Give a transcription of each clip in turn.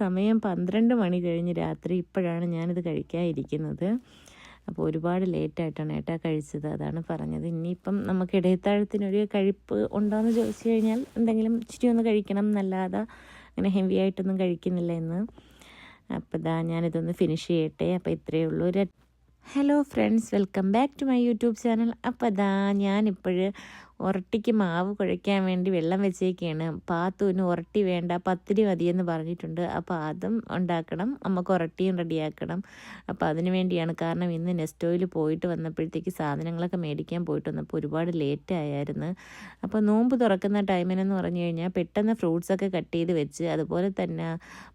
സമയം പന്ത്രണ്ട് മണി കഴിഞ്ഞ് രാത്രി ഇപ്പോഴാണ് ഞാനിത് കഴിക്കാതിരിക്കുന്നത് അപ്പോൾ ഒരുപാട് ലേറ്റായിട്ടാണ് ഏട്ടാ കഴിച്ചത് അതാണ് പറഞ്ഞത്. ഇനിയിപ്പം നമുക്ക് ഇടയത്താഴത്തിനൊരു കഴിപ്പ് ഉണ്ടോയെന്ന് ചോദിച്ചു കഴിഞ്ഞാൽ എന്തെങ്കിലും ഇച്ചിരി ഒന്ന് കഴിക്കണം എന്നല്ലാതെ അങ്ങനെ ഹെവി ആയിട്ടൊന്നും കഴിക്കുന്നില്ല എന്ന് അപ്പോൾ ഇതാ ഞാനിതൊന്ന് ഫിനിഷ് ചെയ്യട്ടെ. അപ്പോൾ ഇത്രയേ ഉള്ളൂ. ഒരു hello friends welcome back to my YouTube channel അപ്പോൾ അതാ ഞാനിപ്പോൾ ഉരട്ടിക്ക് മാവ് കുഴയ്ക്കാൻ വേണ്ടി വെള്ളം വെച്ചേക്കാണ്. പാത്തുവിന് ഒരട്ടി വേണ്ട പത്തിരി മതിയെന്ന് പറഞ്ഞിട്ടുണ്ട്. അപ്പോൾ അതും ഉണ്ടാക്കണം. നമുക്ക് ഒരട്ടിയും റെഡിയാക്കണം. അപ്പോൾ അതിന് വേണ്ടിയാണ് കാരണം ഇന്ന് നെസ്റ്റോയിൽ പോയിട്ട് വന്നപ്പോഴത്തേക്ക് സാധനങ്ങളൊക്കെ മേടിക്കാൻ പോയിട്ട് വന്നപ്പോൾ ഒരുപാട് ലേറ്റ് ആയായിരുന്നു. അപ്പോൾ നോമ്പ് തുറക്കുന്ന ടൈമിനെന്ന് പറഞ്ഞു കഴിഞ്ഞാൽ പെട്ടെന്ന് ഫ്രൂട്ട്സൊക്കെ കട്ട് ചെയ്ത് വെച്ച് അതുപോലെ തന്നെ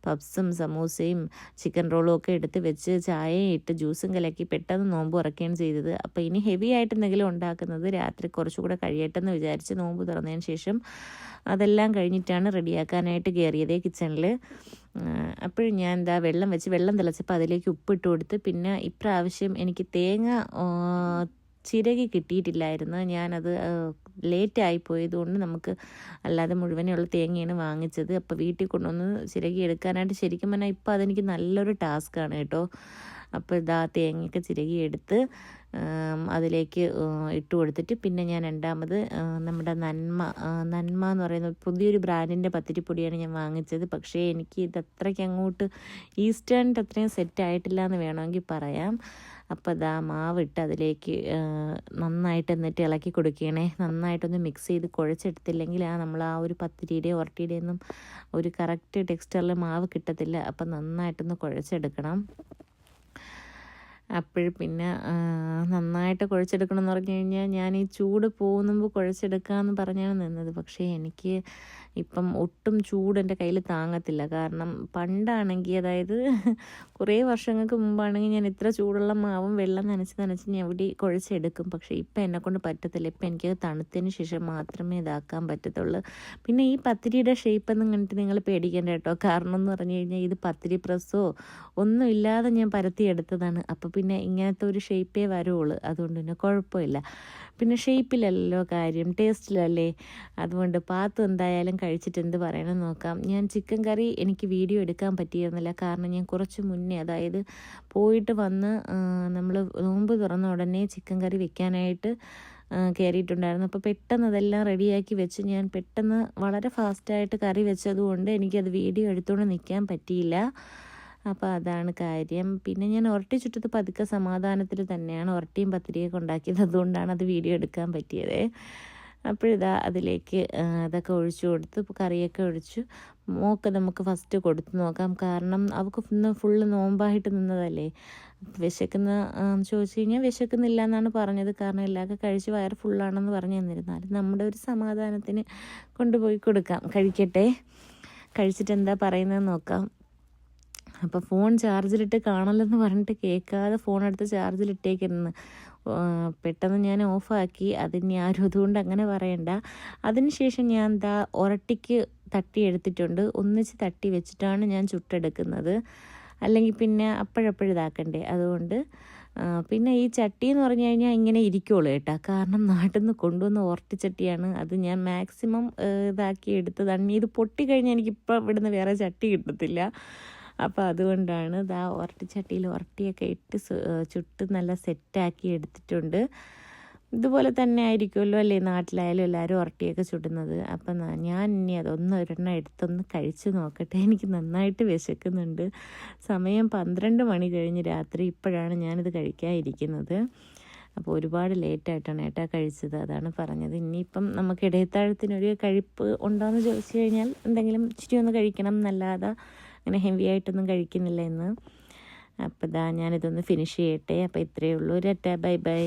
പപ്സും സമൂസയും ചിക്കൻ റോളും ഒക്കെ എടുത്ത് വെച്ച് ചായയും ഇട്ട് ജ്യൂസും കലക്കി പെട്ടെന്ന് നോമ്പ് തുറക്കുകയാണ് ചെയ്തത്. അപ്പോൾ ഇനി ഹെവി ആയിട്ട് എന്തെങ്കിലും ഉണ്ടാക്കുന്നത് രാത്രി കുറച്ചുകൂടെ കഴിയട്ടെ എന്ന് വിചാരിച്ച് നോമ്പ് തുറന്നതിന് ശേഷം അതെല്ലാം കഴിഞ്ഞിട്ടാണ് റെഡിയാക്കാനായിട്ട് കയറിയത് കിച്ചണിൽ അപ്പോഴും ഞാൻ എന്താ വെള്ളം വെച്ച് വെള്ളം തിളച്ചപ്പോൾ അതിലേക്ക് ഉപ്പിട്ട് കൊടുത്ത് പിന്നെ ഇപ്രാവശ്യം എനിക്ക് തേങ്ങ ചിരകി കിട്ടിയിട്ടില്ലായിരുന്നു. ഞാനത് ലേറ്റായി പോയതുകൊണ്ട് നമുക്ക് അല്ലാതെ മുഴുവനുള്ള തേങ്ങയാണ് വാങ്ങിച്ചത്. അപ്പോൾ വീട്ടിൽ കൊണ്ടുവന്ന് ചിരകി എടുക്കാനായിട്ട് ശരിക്കും പറഞ്ഞാൽ ഇപ്പോൾ അതെനിക്ക് നല്ലൊരു ടാസ്ക്കാണ് കേട്ടോ. അപ്പോൾ ഇതാ തേങ്ങയൊക്കെ ചിരകി എടുത്ത് അതിലേക്ക് ഇട്ട് കൊടുത്തിട്ട് പിന്നെ ഞാൻ രണ്ടാമത് നമ്മുടെ നന്മ നന്മ എന്ന് പറയുന്ന പുതിയൊരു ബ്രാൻഡിന്റെ പത്തിരിപ്പൊടിയാണ് ഞാൻ വാങ്ങിച്ചത്. പക്ഷേ എനിക്ക് ഇത് അത്രയ്ക്ക് അങ്ങോട്ട് ഈസ്റ്റേണിന്റെ അത്രയും സെറ്റ് ആയിട്ടില്ല എന്ന് വേണമെങ്കിൽ പറയാം. അപ്പോൾ ഇതാ ഇട്ട് അതിലേക്ക് നന്നായിട്ട് എന്നിട്ട് ഇളക്കി കൊടുക്കണേ നന്നായിട്ടൊന്ന് മിക്സ് ചെയ്ത് കുഴച്ചെടുത്തില്ലെങ്കിൽ ആ നമ്മൾ ആ ഒരു പത്തിരിയുടെ ഉരട്ടിയുടെ ഒന്നും ഒരു കറക്റ്റ് ടെക്സ്ചറിൽ മാവ് കിട്ടത്തില്ല. അപ്പം നന്നായിട്ടൊന്ന് കുഴച്ചെടുക്കണം. അപ്പോൾ പിന്നെ നന്നായിട്ട് കുഴച്ചെടുക്കണം എന്ന് പറഞ്ഞു കഴിഞ്ഞാൽ ഞാൻ ഈ ചൂട് പോകുമ്പോൾ കുഴച്ചെടുക്കാമെന്ന് പറഞ്ഞാണ് നിന്നത്. പക്ഷേ എനിക്ക് ഇപ്പം ഒട്ടും ചൂട് എന്റെ കയ്യിൽ താങ്ങത്തില്ല. കാരണം പണ്ടാണെങ്കിൽ അതായത് കുറേ വർഷങ്ങൾക്ക് മുമ്പാണെങ്കിൽ ഞാൻ ഇത്ര ചൂടുള്ള മാവും വെള്ളം നനച്ച് നനച്ച് ഞാൻ ഇവിടെ കുഴച്ചെടുക്കും. പക്ഷേ ഇപ്പം എന്നെ കൊണ്ട് പറ്റത്തില്ല. ഇപ്പം എനിക്ക് തണുത്തതിന് ശേഷം മാത്രമേ ഇതാക്കാൻ പറ്റത്തുള്ളൂ. പിന്നെ ഈ പത്തിരിയുടെ ഷേപ്പ് എന്ന് കണ്ടിട്ട് നിങ്ങൾ പേടിക്കേണ്ട കേട്ടോ. കാരണം എന്ന് പറഞ്ഞു കഴിഞ്ഞാൽ ഇത് പത്തിരി പ്രസ്സോ ഒന്നും ഇല്ലാതെ ഞാൻ പരത്തിയെടുത്തതാണ് അപ്പോൾ പിന്നെ ഇങ്ങനത്തെ ഒരു ഷേപ്പേ വരുള്ളൂ. അതുകൊണ്ട് പിന്നെ കുഴപ്പമില്ല. പിന്നെ ഷേപ്പിലല്ലോ കാര്യം? ടേസ്റ്റിലല്ലേ അതുകൊണ്ട് പാത്തു എന്തായാലും കഴിച്ചിട്ട് എന്ത് പറയണം നോക്കാം. ഞാൻ ചിക്കൻ കറി എനിക്ക് വീഡിയോ എടുക്കാൻ പറ്റിയിരുന്നില്ല. കാരണം ഞാൻ കുറച്ച് മുന്നേ അതായത് പോയിട്ട് വന്ന് നമ്മൾ നോമ്പ് തുറന്ന ഉടനെ ചിക്കൻ കറി വെക്കാനായിട്ട് കയറിയിട്ടുണ്ടായിരുന്നു അപ്പോൾ പെട്ടെന്ന് അതെല്ലാം റെഡിയാക്കി വെച്ച് ഞാൻ പെട്ടെന്ന് വളരെ ഫാസ്റ്റായിട്ട് കറി വെച്ചതുകൊണ്ട് എനിക്കത് വീഡിയോ എടുത്തുകൊണ്ട് നിൽക്കാൻ പറ്റിയില്ല. അപ്പോൾ അതാണ് കാര്യം. പിന്നെ ഞാൻ ഒരട്ടി ചുറ്റത്ത് പതുക്കെ സമാധാനത്തിൽ തന്നെയാണ്. ഒരട്ടിയും പത്തിരിയൊക്കെ ഉണ്ടാക്കിയത് അതുകൊണ്ടാണ് അത് വീഡിയോ എടുക്കാൻ പറ്റിയത്. അപ്പോഴിതാ അതിലേക്ക് അതൊക്കെ ഒഴിച്ചു കൊടുത്ത്. കറിയൊക്കെ ഒഴിച്ചു. മോക്ക് നമുക്ക് ഫസ്റ്റ് കൊടുത്ത് നോക്കാം. കാരണം അവൾക്ക് ഇന്ന് ഫുള്ള് നോമ്പായിട്ട് നിന്നതല്ലേ. വിശക്കുന്ന ചോദിച്ചു കഴിഞ്ഞാൽ വിശക്കുന്നില്ല എന്നാണ് പറഞ്ഞത്. കാരണം എല്ലാവർക്കും കഴിച്ച് വയറ് ഫുള്ളാണെന്ന് പറഞ്ഞു തന്നിരുന്നാലും നമ്മുടെ ഒരു സമാധാനത്തിന് കൊണ്ടുപോയി കൊടുക്കാം. കഴിക്കട്ടെ. കഴിച്ചിട്ട് എന്താ പറയുന്നത് നോക്കാം. അപ്പോൾ ഫോൺ ചാർജിലിട്ട് കാണലെന്ന് പറഞ്ഞിട്ട് കേൾക്കാതെ ഫോൺ എടുത്ത് ചാർജിലിട്ടേക്കിരുന്ന് ആ, പെട്ടെന്ന് ഞാൻ ഓഫാക്കി. അതിന് ആരും അതുകൊണ്ട് അങ്ങനെ പറയണ്ട. അതിനുശേഷം ഞാൻ എന്താ ഒരട്ടിക്ക് തട്ടി എടുത്തിട്ടുണ്ട്. ഒന്നിച്ച് തട്ടി വെച്ചിട്ടാണ് ഞാൻ ചുട്ടെടുക്കുന്നത്. അല്ലെങ്കിൽ പിന്നെ അപ്പോഴപ്പോഴിതാക്കണ്ടേ അതുകൊണ്ട് പിന്നെ ഈ ചട്ടി എന്ന് പറഞ്ഞു കഴിഞ്ഞാൽ ഇങ്ങനെ ഇരിക്കുള്ളൂ കേട്ടോ. കാരണം നാട്ടിൽ നിന്ന് കൊണ്ടുവന്ന ഓർട്ടിച്ചട്ടിയാണ് അത് ഞാൻ മാക്സിമം ഇതാക്കി എടുത്തതാണ്. ഇത് പൊട്ടിക്കഴിഞ്ഞാൽ എനിക്കിപ്പോൾ ഇവിടുന്ന് വേറെ ചട്ടി കിട്ടത്തില്ല. അപ്പോൾ അതുകൊണ്ടാണ് ഇതാ ഒരട്ടിച്ചട്ടിയിൽ ഒരട്ടിയൊക്കെ ഇട്ട് ചുട്ട് നല്ല സെറ്റാക്കി എടുത്തിട്ടുണ്ട്. ഇതുപോലെ തന്നെ ആയിരിക്കുമല്ലോ അല്ലേ നാട്ടിലായാലും എല്ലാവരും ഉരട്ടിയൊക്കെ ചുടുന്നത്. അപ്പം ഞാൻ ഇനി അതൊന്ന് ഒരെണ്ണം എടുത്തൊന്ന് കഴിച്ച് നോക്കട്ടെ. എനിക്ക് നന്നായിട്ട് വിശക്കുന്നുണ്ട്. സമയം പന്ത്രണ്ട് മണി കഴിഞ്ഞ് രാത്രി ഇപ്പോഴാണ് ഞാനിത് കഴിക്കാതിരിക്കുന്നത് അപ്പോൾ ഒരുപാട് ലേറ്റായിട്ടാണ് ഏട്ടാ കഴിച്ചത്. അതാണ് പറഞ്ഞത്. ഇനിയിപ്പം നമുക്ക് ഇടയത്താഴത്തിനൊരു കഴിപ്പ് ഉണ്ടോയെന്ന് ചോദിച്ചു കഴിഞ്ഞാൽ എന്തെങ്കിലും ഇച്ചിരി ഒന്ന് കഴിക്കണം എന്നല്ലാതെ അങ്ങനെ ഹെവി ആയിട്ടൊന്നും കഴിക്കുന്നില്ല ഇന്ന്. അപ്പോൾ ഇതാ ഞാനിതൊന്ന് ഫിനിഷ് ചെയ്യട്ടെ. അപ്പോൾ ഇത്രയേ ഉള്ളൂ. ഒരറ്റ. Bye bye